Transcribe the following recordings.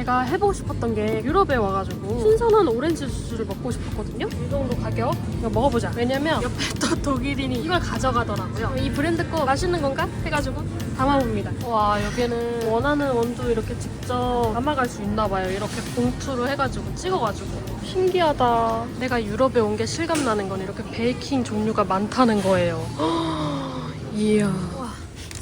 제가 해보고 싶었던 게 유럽에 와가지고 신선한 오렌지 주스를 먹고 싶었거든요. 이 정도 가격 이거 먹어보자. 왜냐면 옆에 또 독일인이 이걸 가져가더라고요. 이 브랜드 거 맛있는 건가 해가지고 담아봅니다. 와 여기는 원하는 원두 이렇게 직접 담아갈 수 있나 봐요. 이렇게 봉투로 해가지고 찍어가지고 신기하다. 내가 유럽에 온 게 실감 나는 건 이렇게 베이킹 종류가 많다는 거예요. 이야. 와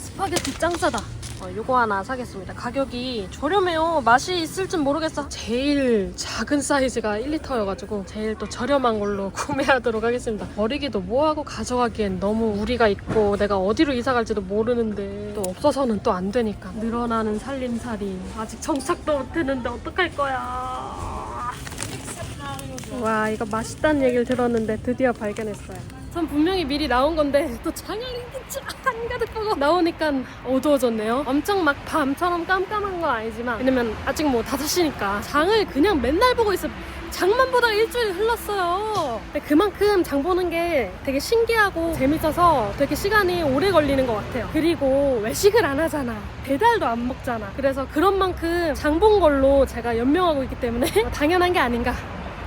스파게티 짱 싸다. 어, 요거 하나 사겠습니다. 가격이 저렴해요. 맛이 있을진 모르겠어. 제일 작은 사이즈가 1리터여가지고 제일 또 저렴한 걸로 구매하도록 하겠습니다. 버리기도 뭐하고 가져가기엔 너무 무리가 있고 내가 어디로 이사 갈지도 모르는데 또 없어서는 또 안 되니까 늘어나는 살림살이 아직 정착도 못했는데 어떡할 거야. 와 이거 맛있다는 얘기를 들었는데 드디어 발견했어요. 전 분명히 미리 나온 건데 또 장을 진짜 한가득 보고 나오니까 어두워졌네요. 엄청 막 밤처럼 깜깜한 건 아니지만 왜냐면 아직 뭐 5시니까 장을 그냥 맨날 보고 있어. 장만 보다가 일주일 흘렀어요. 근데 그만큼 장 보는 게 되게 신기하고 재밌어서 되게 시간이 오래 걸리는 것 같아요. 그리고 외식을 안 하잖아. 배달도 안 먹잖아. 그래서 그런 만큼 장 본 걸로 제가 연명하고 있기 때문에 당연한 게 아닌가.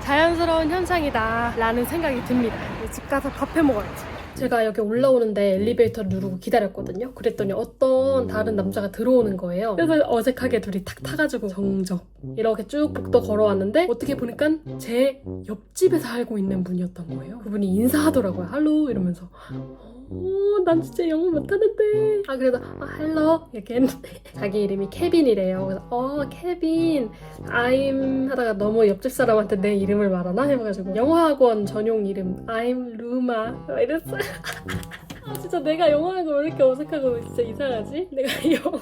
자연스러운 현상이다 라는 생각이 듭니다. 집 가서 밥 해 먹어야지. 제가 여기 올라오는데 엘리베이터를 누르고 기다렸거든요. 그랬더니 어떤 다른 남자가 들어오는 거예요. 그래서 어색하게 둘이 탁 타가지고 정적 이렇게 쭉 복도 걸어왔는데 어떻게 보니까 제 옆집에 살고 있는 분이었던 거예요. 그분이 인사하더라고요 할로. 이러면서 어, 난 진짜 영어 못하는데. 아, 그래서, 아, 헬로. 이렇게 했는데. 자기 이름이 케빈이래요. 그래서, 어, 케빈. I'm 하다가 너무 옆집 사람한테 내 이름을 말하나? 해가지고, 영어학원 전용 이름. I'm 루마. 막 이랬어요. 아, 진짜 내가 영어하는 거 왜 이렇게 어색하고 진짜 이상하지? 내가 영어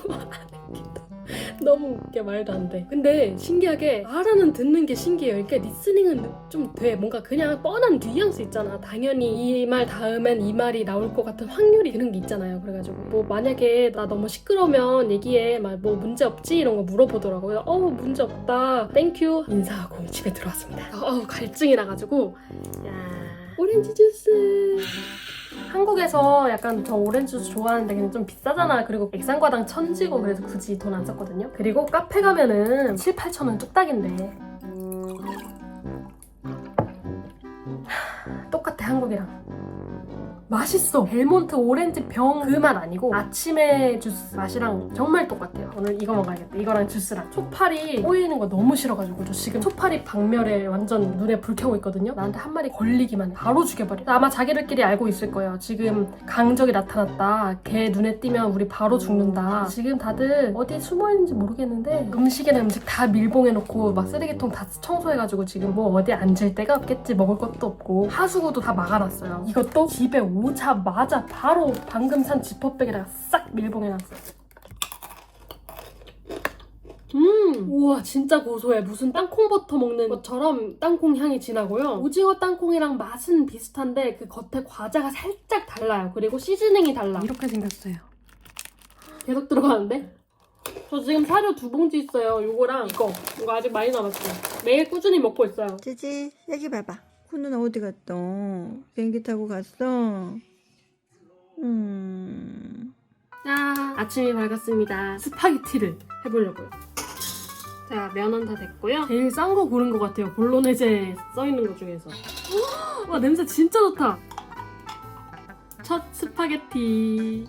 너무 웃겨 말도 안 돼. 근데 신기하게 말하는 듣는 게 신기해요. 그러니까 리스닝은 좀 돼. 뭔가 그냥 뻔한 뉘앙스 있잖아. 당연히 이 말 다음엔 이 말이 나올 것 같은 확률이 그런 게 있잖아요. 그래가지고 뭐 만약에 나 너무 시끄러우면 얘기해. 막 뭐 문제 없지 이런 거 물어보더라고요. 어 문제 없다. 땡큐 인사하고 집에 들어왔습니다. 어 갈증이 나가지고 야 오렌지 주스. 한국에서 약간 저 오렌지 주스 좋아하는데 그냥 좀 비싸잖아. 그리고 액상과당 천지고 그래서 굳이 돈 안 썼거든요. 그리고 카페 가면은 7, 8천 원 뚝딱인데 하, 똑같아 한국이랑. 맛있어. 벨몬트 오렌지 병 그 맛 아니고 아침에 주스 맛이랑 정말 똑같아요. 오늘 이거 먹어야겠다. 이거랑 주스랑. 초파리 꼬이는 거 너무 싫어가지고 저 지금 초파리 박멸에 완전 눈에 불 켜고 있거든요. 나한테 한 마리 걸리기만 해. 바로 죽여버려. 아마 자기들끼리 알고 있을 거예요. 지금 강적이 나타났다. 걔 눈에 띄면 우리 바로 죽는다. 지금 다들 어디에 숨어 있는지 모르겠는데 음식이나 음식 다 밀봉해놓고 막 쓰레기통 다 청소해가지고 지금 뭐 어디 앉을 데가 없겠지. 먹을 것도 없고 하수구도 다 막아놨어요. 이것도 집에 오 자마자 바로 방금 산 지퍼백에다가 싹 밀봉해놨어요. 음, 우와, 진짜 고소해. 무슨 땅콩 버터 먹는 것처럼 땅콩 향이 진하고요. 오징어 땅콩이랑 맛은 비슷한데 그 겉에 과자가 살짝 달라요. 그리고 시즈닝이 달라. 이렇게 생겼어요. 계속 들어가는데? 저 지금 사료 두 봉지 있어요. 요거랑 이거. 이거 아직 많이 남았어요. 매일 꾸준히 먹고 있어요. 찌찌 여기 봐봐 코는 어디 갔어 비행기 타고 갔어 음 짠! 아침이 밝았습니다. 스파게티를 해보려고요. 자, 면은 다 됐고요. 제일 싼 거 고른 것 같아요. 볼로네제 써있는 것 중에서. 와, 냄새 진짜 좋다! 첫 스파게티.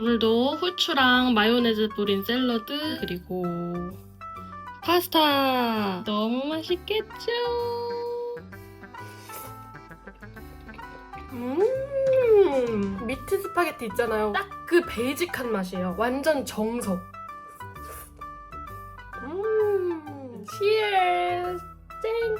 오늘도 후추랑 마요네즈 뿌린 샐러드, 그리고 파스타. 너무 맛있겠죠? 음, 미트 스파게티 있잖아요. 딱 그 베이직한 맛이에요. 완전 정석. 음, 치얼 쨍.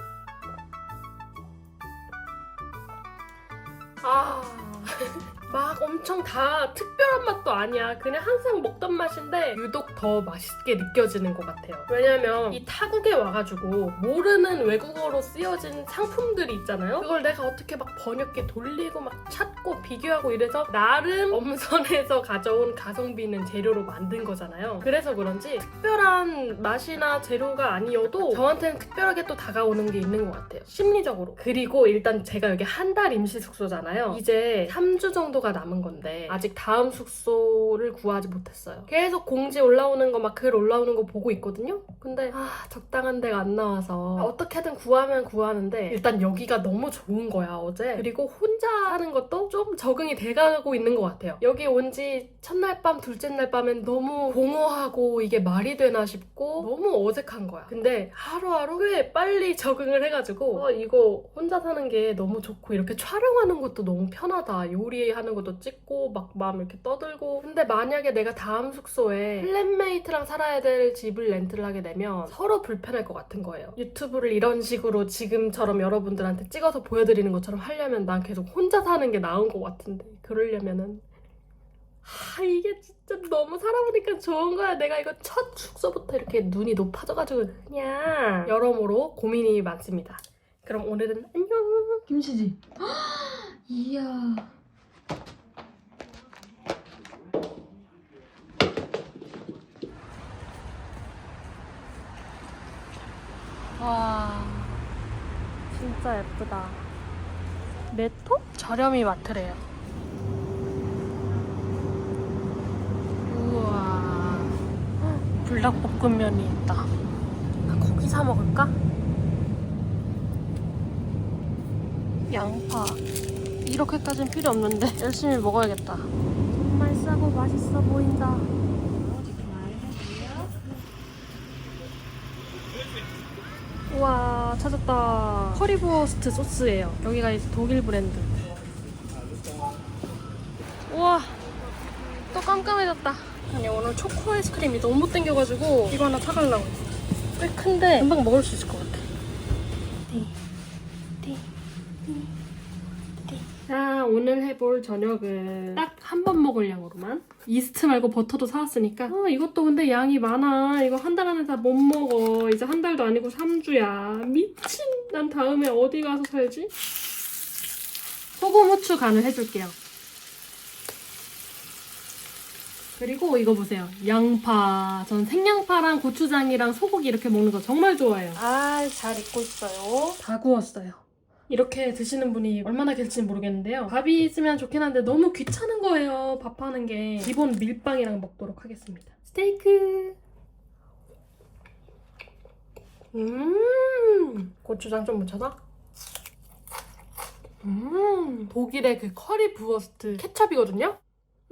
아. 막 엄청 다 특별한 맛도 아니야. 그냥 항상 먹던 맛인데 유독 더 맛있게 느껴지는 것 같아요. 왜냐면 이 타국에 와가지고 모르는 외국어로 쓰여진 상품들이 있잖아요. 그걸 내가 어떻게 막 번역기 돌리고 막 찾고 비교하고 이래서 나름 엄선해서 가져온 가성비 있는 재료로 만든 거잖아요. 그래서 그런지 특별한 맛이나 재료가 아니어도 저한테는 특별하게 또 다가오는 게 있는 것 같아요. 심리적으로. 그리고 일단 제가 여기 한 달 임시 숙소잖아요. 이제 3주 정도 숙소가 남은 건데 아직 다음 숙소를 구하지 못했어요. 계속 공지 올라오는 거 막 글 올라오는 거 보고 있거든요. 근데 아 적당한 데가 안 나와서 어떻게든 구하면 구하는데 일단 여기가 너무 좋은 거야 어제. 그리고 혼자 하는 것도 좀 적응이 돼가고 있는 것 같아요. 여기 온 지 첫날 밤 둘째 날 밤엔 너무 공허하고 이게 말이 되나 싶고 너무 어색한 거야. 근데 하루하루 꽤 빨리 적응을 해가지고 어, 이거 혼자 사는 게 너무 좋고 이렇게 촬영하는 것도 너무 편하다. 요리하는 것도 찍고 막 마음 이렇게 떠들고. 근데 만약에 내가 다음 숙소에 플랫메이트랑 살아야 될 집을 렌트를 하게 되면 서로 불편할 것 같은 거예요. 유튜브를 이런 식으로 지금처럼 여러분들한테 찍어서 보여드리는 것처럼 하려면 난 계속 혼자 사는 게 나은 것 같은데 그러려면은 아 이게 진짜 너무 살아보니까 좋은 거야. 내가 이거 첫 숙소부터 이렇게 눈이 높아져가지고 그냥 여러모로 고민이 많습니다. 그럼 오늘은 안녕. 김치지? 이야. 와 진짜 예쁘다. 네토? 저렴이 마트래요. 우와 불닭볶음면이 있다. 아, 고기 사 먹을까? 양파 이렇게까지는 필요 없는데 열심히 먹어야겠다. 정말 싸고 맛있어 보인다. 우와 찾았다. 커리버스트 소스예요. 여기가 이제 독일 브랜드. 우와 또 깜깜해졌다. 아니 오늘 초코 아이스크림이 너무 땡겨가지고 이거 하나 사가려고 꽤 큰데 금방 먹을 수 있을 것 같아 자 오늘 해볼 저녁은 딱 한 번 먹을 양으로만. 이스트 말고 버터도 사왔으니까. 어, 이것도 근데 양이 많아. 이거 한 달 안에 다 못 먹어. 이제 한 달도 아니고 3주야. 미친! 난 다음에 어디 가서 살지? 소금 후추 간을 해줄게요. 그리고 이거 보세요. 양파. 전 생양파랑 고추장이랑 소고기 이렇게 먹는 거 정말 좋아해요. 아 잘 익고 있어요. 다 구웠어요 이렇게 드시는 분이 얼마나 계실지는 모르겠는데요. 밥이 있으면 좋긴 한데 너무 귀찮은 거예요. 밥하는 게. 기본 밀빵이랑 먹도록 하겠습니다. 스테이크. 음. 고추장 좀 묻혀서. 음. 독일의 그 커리 부어스트 케첩이거든요.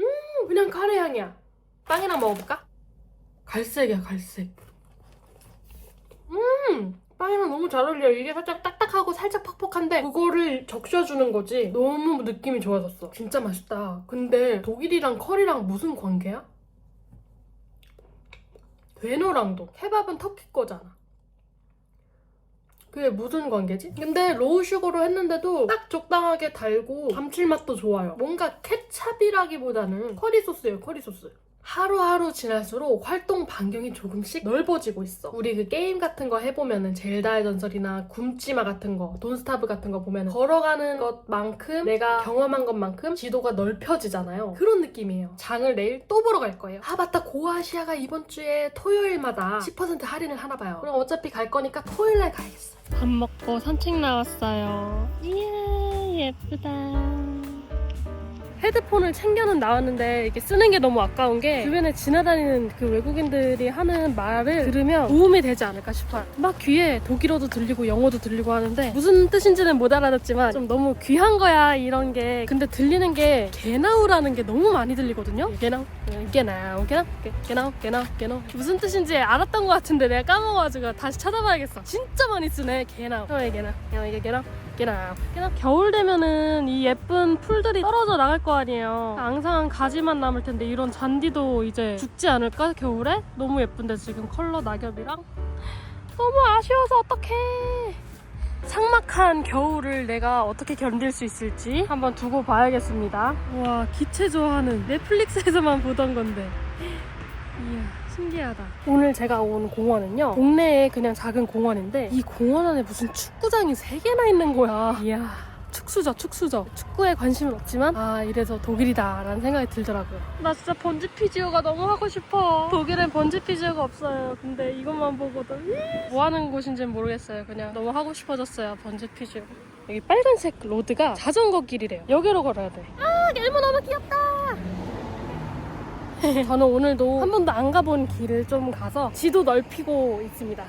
음. 그냥 카레 향이야. 빵이랑 먹어볼까? 갈색이야 갈색. 음. 빵이랑 너무 잘 어울려. 이게 살짝 딱딱하고 살짝 퍽퍽한데 그거를 적셔주는 거지. 너무 느낌이 좋아졌어. 진짜 맛있다. 근데 독일이랑 커리랑 무슨 관계야? 되노랑도 케밥은 터키 거잖아. 그게 무슨 관계지? 근데 로우 슈거로 했는데도 딱 적당하게 달고 감칠맛도 좋아요. 뭔가 케찹이라기보다는 커리 소스예요, 커리 소스. 하루하루 지날수록 활동 반경이 조금씩 넓어지고 있어. 우리 그 게임 같은 거 해보면은 젤다의 전설이나 굶지마 같은 거, 돈스타브 같은 거 보면 걸어가는 것만큼 내가 경험한 것만큼 지도가 넓혀지잖아요. 그런 느낌이에요. 장을 내일 또 보러 갈 거예요. 아 맞다 고아시아가 이번 주에 토요일마다 10% 할인을 하나 봐요. 그럼 어차피 갈 거니까 토요일 날 가야겠어. 밥 먹고 산책 나왔어요. 이야 예쁘다. 헤드폰을 챙겨는 나왔는데 이게 쓰는 게 너무 아까운 게 주변에 지나다니는 그 외국인들이 하는 말을 들으면 도움이 되지 않을까 싶어요. 막 귀에 독일어도 들리고 영어도 들리고 하는데 무슨 뜻인지는 못 알아듣지만 좀 너무 귀한 거야 이런 게 근데 들리는 게 개나우라는 게 너무 많이 들리거든요. 개나우, 개나우, 개나우, 개나우, 개나우, 개나우 무슨 뜻인지 알았던 것 같은데 내가 까먹어가지고 다시 찾아봐야겠어. 진짜 많이 쓰네 개나우. 어, 개나우, 개나우, 개나우. 개나 겨울 되면은 이 예쁜 풀들이 떨어져 나갈 거 아니에요. 앙상한 가지만 남을 텐데 이런 잔디도 이제 죽지 않을까? 겨울에? 너무 예쁜데 지금 컬러 낙엽이랑? 너무 아쉬워서 어떡해. 삭막한 겨울을 내가 어떻게 견딜 수 있을지 한번 두고 봐야겠습니다. 와 기체 좋아하는 넷플릭스에서만 보던 건데. 이야 신기하다. 오늘 제가 온 공원은요. 동네에 그냥 작은 공원인데 이 공원 안에 무슨 축구장이 세 개나 있는 거야. 이야. 축수죠, 축수죠. 축구에 관심은 없지만 아 이래서 독일이다라는 생각이 들더라고요. 나 진짜 번지 피지오가 너무 하고 싶어. 독일엔 번지 피지오가 없어요. 근데 이것만 보고도 뭐 하는 곳인지는 모르겠어요. 그냥 너무 하고 싶어졌어요. 번지 피지오. 여기 빨간색 로드가 자전거 길이래요. 여기로 걸어야 돼. 아 겔모 너무 귀엽다. 저는 오늘도 한 번도 안 가본 길을 좀 가서 지도 넓히고 있습니다.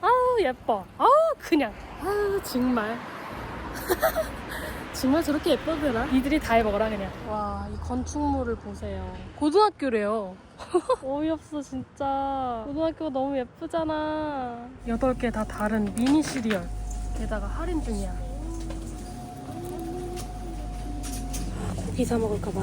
아우 예뻐. 아우 그냥. 아우 정말. 정말 저렇게 예뻐더라. 이들이 다 해먹어라 그냥. 와 이 건축물을 보세요. 고등학교래요. 어이없어 진짜. 고등학교가 너무 예쁘잖아. 8개 다 다른 미니 시리얼. 게다가 할인 중이야. 고기 사 먹을까봐.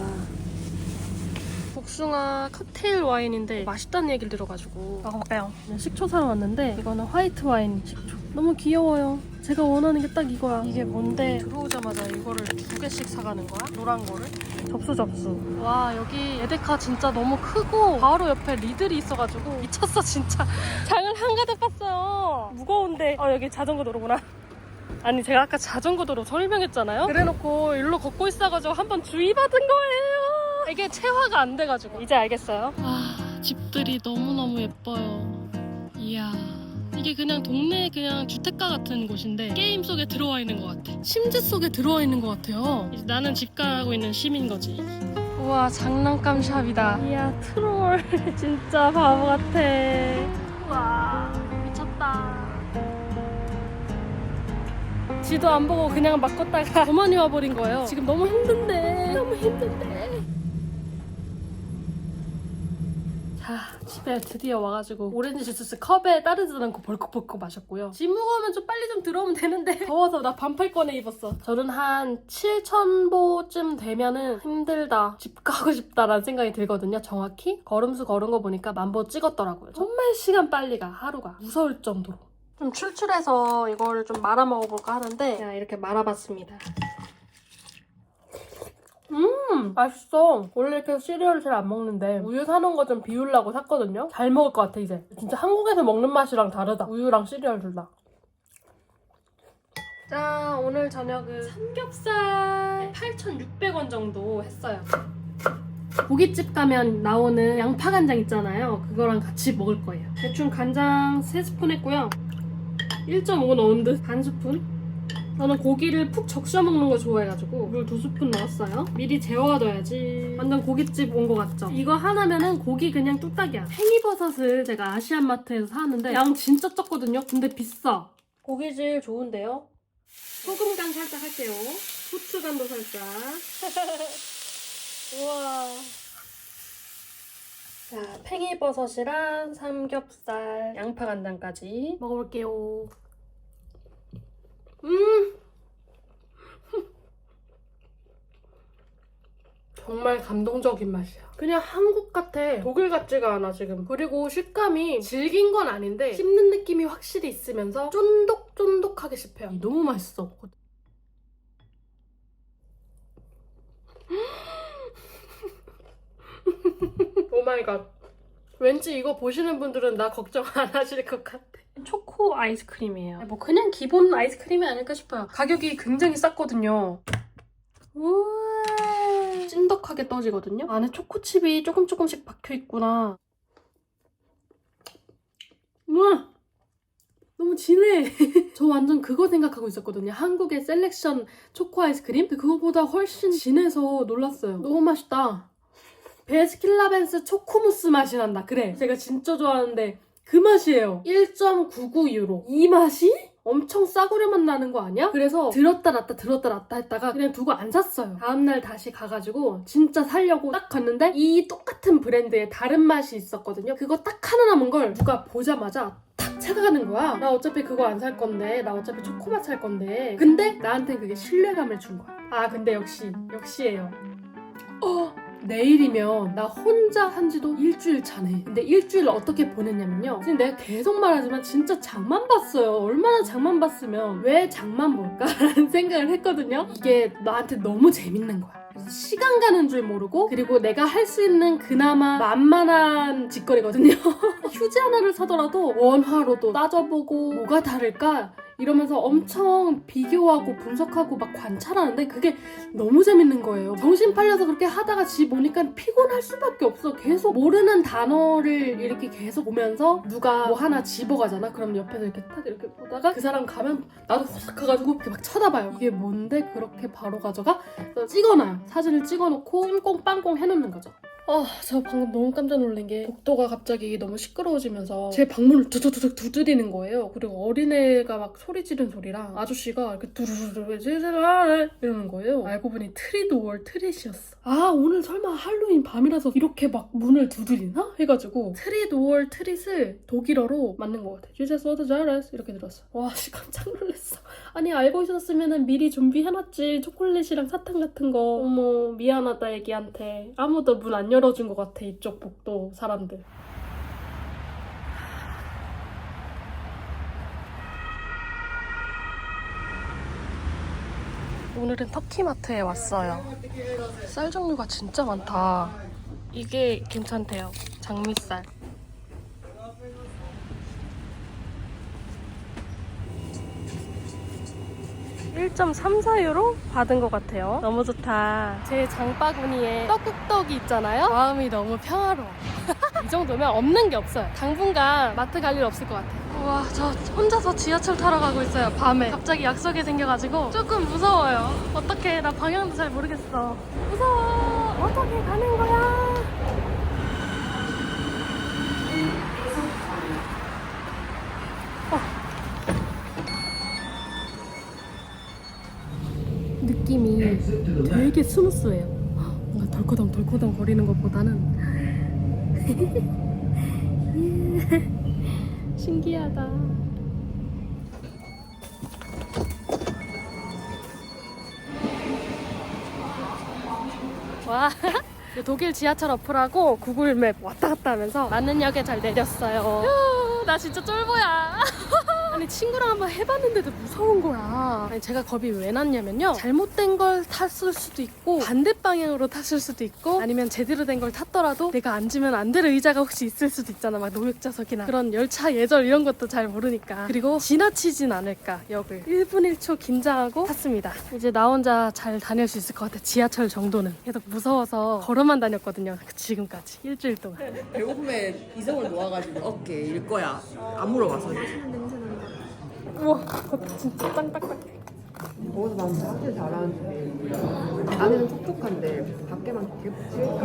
복숭아 칵테일 와인인데 맛있다는 얘기를 들어가지고. 먹어볼까요? 네, 식초 사러 왔는데 이거는 화이트 와인 식초. 너무 귀여워요. 제가 원하는 게 딱 이거야. 이게 뭔데? 들어오자마자 이거를 두 개씩 사가는 거야? 노란 거를? 접수 접수. 와 여기 에데카 진짜 너무 크고 바로 옆에 리들이 있어가지고 미쳤어 진짜. 장을 한가득 봤어요. 무거운데. 어 여기 자전거 도로구나. 아니 제가 아까 자전거 도로 설명했잖아요? 그래놓고 일로 걷고 있어가지고 한번 주의받은 거예요 이게 체화가 안 돼가지고. 이제 알겠어요? 아 집들이 너무너무 예뻐요. 이야 이게 그냥 동네 그냥 주택가 같은 곳인데 게임 속에 들어와 있는 것 같아. 심지 속에 들어와 있는 것 같아요. 이제 나는 집가하고 있는 시민 거지. 우와 장난감 샵이다. 이야 트롤. 진짜 바보 같아. 우와 미쳤다. 지도 안 보고 그냥 막 걷다가 저만이 와버린 거예요. 지금 너무 힘든데. 너무 힘든데. 자, 집에 드디어 와가지고 오렌지 주스 컵에 따르지 않고 벌컥벌컥 마셨고요. 짐 무거우면 좀 빨리 좀 들어오면 되는데 더워서 나 반팔 꺼내 입었어. 저는 한 7,000보쯤 되면은 힘들다. 집 가고 싶다라는 생각이 들거든요. 정확히 걸음수 걸은 거 보니까 만보 찍었더라고요. 정말 시간 빨리 가 하루가 무서울 정도로. 좀 출출해서 이거를 좀 말아 먹어볼까 하는데 그냥 이렇게 말아봤습니다. 음 맛있어. 원래 이렇게 시리얼을 잘안 먹는데 우유 사놓은 거 좀 비우려고 샀거든요. 잘 먹을 것 같아 이제. 진짜 한국에서 먹는 맛이랑 다르다. 우유랑 시리얼 둘 다. 자 오늘 저녁은 삼겹살 8,600원 정도 했어요. 고깃집 가면 나오는 양파 간장 있잖아요. 그거랑 같이 먹을 거예요. 대충 간장 3스푼 했고요. 1.5 넣은 듯 반 스푼. 저는 고기를 푹 적셔 먹는 거 좋아해가지고 물 두 스푼 넣었어요. 미리 재워둬야지. 완전 고깃집 온 거 같죠? 이거 하나면은 고기 그냥 뚝딱이야. 팽이버섯을 제가 아시안마트에서 사왔는데 양 진짜 적거든요. 근데 비싸. 고기질 좋은데요? 소금 간 살짝 할게요. 후추 간도 살짝. 우와. 자, 팽이버섯이랑 삼겹살, 양파 간장까지 먹어볼게요. 음! 정말 감동적인 맛이야. 그냥 한국 같아. 독일 같지가 않아, 지금. 그리고 식감이 질긴 건 아닌데, 씹는 느낌이 확실히 있으면서 쫀득쫀득하게 씹혀요. 너무 맛있어. 오마이갓. 왠지 이거 보시는 분들은 나 걱정 안 하실 것 같아. 초코 아이스크림이에요. 뭐 그냥 기본 아이스크림이 아닐까 싶어요. 가격이 굉장히 쌌거든요. 우와. 찐덕하게 떠지거든요. 안에 초코칩이 조금 조금씩 박혀 있구나. 우와. 너무 진해. 저 완전 그거 생각하고 있었거든요. 한국의 셀렉션 초코 아이스크림? 그거보다 훨씬 진해서 놀랐어요. 너무 맛있다. 베스킨라벤스 초코무스 맛이 난다. 그래. 제가 진짜 좋아하는데 그 맛이에요. 1.99유로. 이 맛이? 엄청 싸구려 맛 나는 거 아니야? 그래서 들었다 놨다 들었다 놨다 했다가 그냥 두고 안 샀어요. 다음날 다시 가가지고 진짜 살려고 딱 갔는데 이 똑같은 브랜드의 다른 맛이 있었거든요. 그거 딱 하나 남은 걸 누가 보자마자 탁 착각하는 거야. 나 어차피 그거 안 살 건데, 나 어차피 초코맛 살 건데. 근데 나한테 그게 신뢰감을 준 거야. 아 근데 역시 역시예요. 어 내일이면 나 혼자 한 지도 일주일 차네. 근데 일주일 어떻게 보냈냐면요. 지금 내가 계속 말하지만 진짜 장만 봤어요. 얼마나 장만 봤으면 왜 장만 볼까? 라는 생각을 했거든요. 이게 나한테 너무 재밌는 거야. 시간 가는 줄 모르고 그리고 내가 할 수 있는 그나마 만만한 짓거리거든요. 휴지 하나를 사더라도 원화로도 따져보고 뭐가 다를까? 이러면서 엄청 비교하고 분석하고 막 관찰하는데 그게 너무 재밌는 거예요. 정신 팔려서 그렇게 하다가 집 오니까 피곤할 수밖에 없어. 계속 모르는 단어를 이렇게 계속 보면서 누가 뭐 하나 집어가잖아. 그럼 옆에서 이렇게 탁 이렇게 보다가 그 사람 가면 나도 싹 가가지고 이렇게 막 쳐다봐요. 이게 뭔데 그렇게 바로 가져가? 찍어놔요. 사진을 찍어놓고 찐꽁 빵꽁 해놓는 거죠. 아, 저 방금 너무 깜짝 놀란 게 복도가 갑자기 너무 시끄러워지면서 제 방문을 두두두둑 두드리는 거예요. 그리고 어린애가 막 소리 지른 소리랑 아저씨가 이렇게 두루두루 이러는 거예요. 알고 보니 트리도월 트릿이었어. 아, 오늘 설마 할로윈 밤이라서 이렇게 막 문을 두드리나? 해가지고 트리도월 트릿을 독일어로 맞는 것 같아. 주제 써도 잘했어. 이렇게 들었어. 와, 씨, 깜짝 놀랐어. 아니, 알고 있었으면 미리 준비해놨지. 초콜릿이랑 사탕 같은 거. 어머, 미안하다, 애기한테. 아무도 문 안 열 어준 것 같아, 이쪽 복도 사람들. 오늘은 터키마트에 왔어요. 쌀 종류가 진짜 많다. 이게 괜찮대요. 장미쌀. 1.34유로 받은 것 같아요. 너무 좋다. 제 장바구니에 떡국떡이 있잖아요. 마음이 너무 평화로워. 이 정도면 없는 게 없어요. 당분간 마트 갈 일 없을 것 같아요. 우와, 저 혼자서 지하철 타러 가고 있어요. 밤에. 갑자기 약속이 생겨가지고 조금 무서워요. 어떡해. 나 방향도 잘 모르겠어. 무서워. 어떻게 가는 거야? 느낌이 되게 스무스해요. 뭔가 덜커덩 덜커덩 거리는 것보다는 신기하다. 와. 독일 지하철 어플하고 구글 맵 왔다 갔다 하면서 많은 역에 잘 내렸어요. 휴, 나 진짜 쫄보야. 아니 친구랑 한번 해봤는데도 무서운 거야. 아니 제가 겁이 왜 났냐면요. 잘못된 걸 탔을 수도 있고 반대 방향으로 탔을 수도 있고 아니면 제대로 된 걸 탔더라도 내가 앉으면 안 될 의자가 혹시 있을 수도 있잖아. 막 노획좌석이나 그런 열차 예절 이런 것도 잘 모르니까. 그리고 지나치진 않을까 역을 1분 1초 긴장하고 탔습니다. 이제 나 혼자 잘 다닐 수 있을 것 같아. 지하철 정도는. 계속 무서워서 걸어만 다녔거든요. 지금까지 일주일 동안. 배고픔에 이성을 모아가지고 어깨 일 거야. 안 물어봐서. 우와 겉 진짜 짱딱딱. 거기서 난 사실 잘하는데 안에는 촉촉한데 밖에만 없어서요.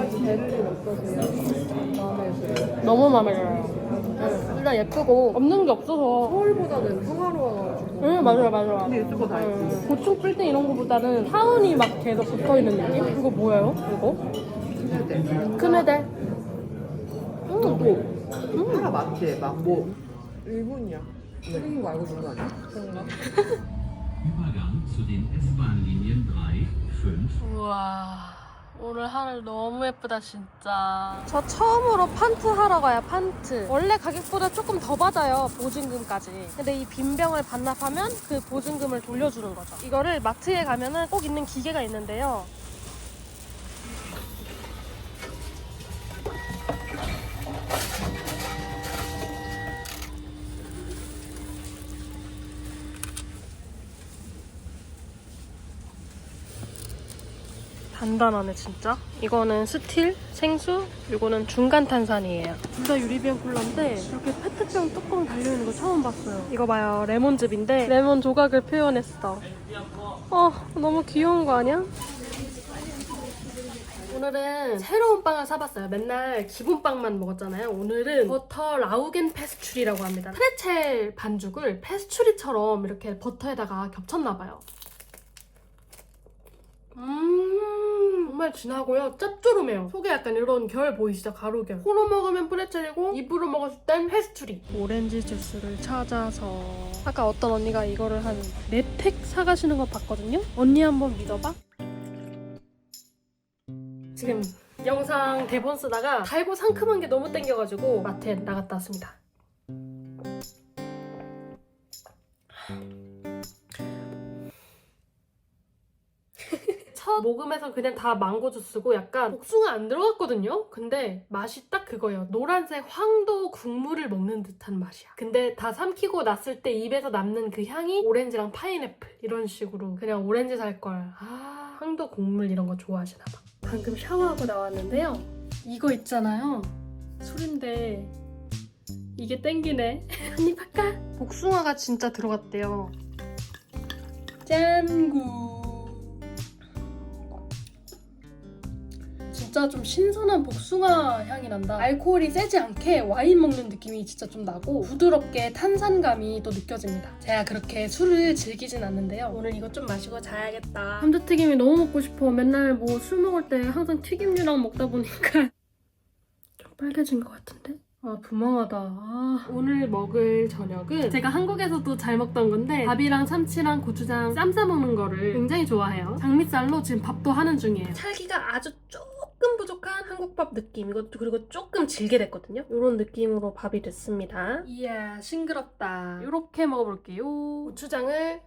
마음에 들어요. 너무 마음에 들어요. 응, 일단 예쁘고 없는 게 없어서. 서울보다는 평화로워가지고. 응 맞아요 맞아요. 근데 유튜버 다 있지. 응. 고층 빌딩 이런 거보다는 타운이 막 계속 붙어 있는 느낌? 이거 뭐예요? 이거? 근데 크메데. 음. 또 하나 맞지? 막뭐 일본이야. 틀린 거 알고 준 거 아니야? 그런가? Übergang zu den S-Bahn-Linien 3, 5 우와. 오늘 하늘 너무 예쁘다 진짜. 저 처음으로 판트 하러 가요 판트. 원래 가격보다 조금 더 받아요 보증금까지. 근데 이 빈병을 반납하면 그 보증금을 돌려주는 거죠. 이거를 마트에 가면은 꼭 있는 기계가 있는데요. 단단하네 진짜. 이거는 스틸, 생수, 이거는 중간 탄산이에요. 둘 다 유리병 쿨러인데 이렇게 페트병 뚜껑 달려있는 거 처음 봤어요. 이거 봐요. 레몬즙인데 레몬 조각을 표현했어. 어, 너무 귀여운 거 아니야? 오늘은 새로운 빵을 사봤어요. 맨날 기본 빵만 먹었잖아요. 오늘은 버터 라우겐 페스츄리라고 합니다. 프레첼 반죽을 페스츄리처럼 이렇게 버터에다가 겹쳤나봐요. 음 정말 진하고요. 짭조름해요. 속에 약간 이런 결 보이시죠? 가루결. 코로 먹으면 프레첼이고 입으로 먹었을 땐 페스츄리. 오렌지 주스를 찾아서 아까 어떤 언니가 이거를 한 4팩 사가시는 거 봤거든요? 언니 한번 믿어봐. 지금 영상 대본 쓰다가 달고 상큼한 게 너무 땡겨가지고 마트에 나갔다 왔습니다 첫 모금해서 그냥 다 망고 주스고 약간 복숭아 안 들어갔거든요? 근데 맛이 딱 그거예요. 노란색 황도 국물을 먹는 듯한 맛이야. 근데 다 삼키고 났을 때 입에서 남는 그 향이 오렌지랑 파인애플 이런 식으로 그냥 오렌지 살 걸. 아, 황도 국물 이런 거 좋아하시나 봐. 방금 샤워하고 나왔는데요. 이거 있잖아요. 술인데 이게 땡기네. 한입 할까? 복숭아가 진짜 들어갔대요. 짠구. 진짜 좀 신선한 복숭아 향이 난다. 알코올이 세지 않게 와인 먹는 느낌이 진짜 좀 나고 부드럽게 탄산감이 또 느껴집니다. 제가 그렇게 술을 즐기진 않는데요. 오늘 이거 좀 마시고 자야겠다. 감자튀김이 너무 먹고 싶어. 맨날 뭐 술 먹을 때 항상 튀김류랑 먹다 보니까 좀 빨개진 것 같은데? 아 부망하다. 아, 오늘 먹을 저녁은 제가 한국에서도 잘 먹던 건데 밥이랑 참치랑 고추장 쌈 싸 먹는 거를 굉장히 좋아해요. 장미쌀로 지금 밥도 하는 중이에요. 찰기가 아주 조금 부족한 한국밥 느낌. 이것도 그리고 조금 질게 됐거든요. 이런 느낌으로 밥이 됐습니다. 이야 싱그럽다. 이렇게 먹어볼게요. 고추장을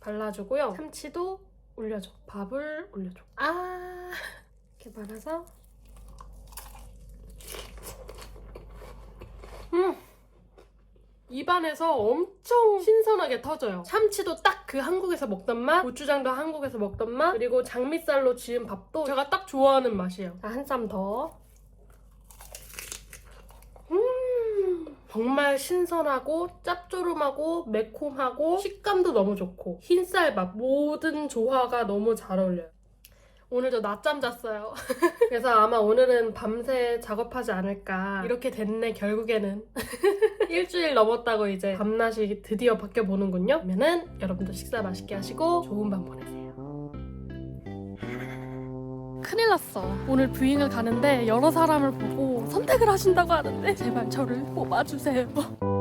발라주고요. 참치도 올려줘. 밥을 올려줘. 아 이렇게 말아서 음. 입안에서 엄청 신선하게 터져요. 참치도 딱 그 한국에서 먹던 맛, 고추장도 한국에서 먹던 맛, 그리고 장미쌀로 지은 밥도 제가 딱 좋아하는 맛이에요. 자, 한쌈 더. 음, 정말 신선하고 짭조름하고 매콤하고 식감도 너무 좋고 흰쌀밥 모든 조화가 너무 잘 어울려요. 오늘도 낮잠 잤어요. 그래서 아마 오늘은 밤새 작업하지 않을까. 이렇게 됐네, 결국에는. 일주일 넘었다고 이제 밤낮이 드디어 바뀌어 보는군요. 그러면은 여러분도 식사 맛있게 하시고 좋은 밤 보내세요. 큰일 났어. 오늘 부잉을 가는데 여러 사람을 보고 선택을 하신다고 하는데 제발 저를 뽑아주세요.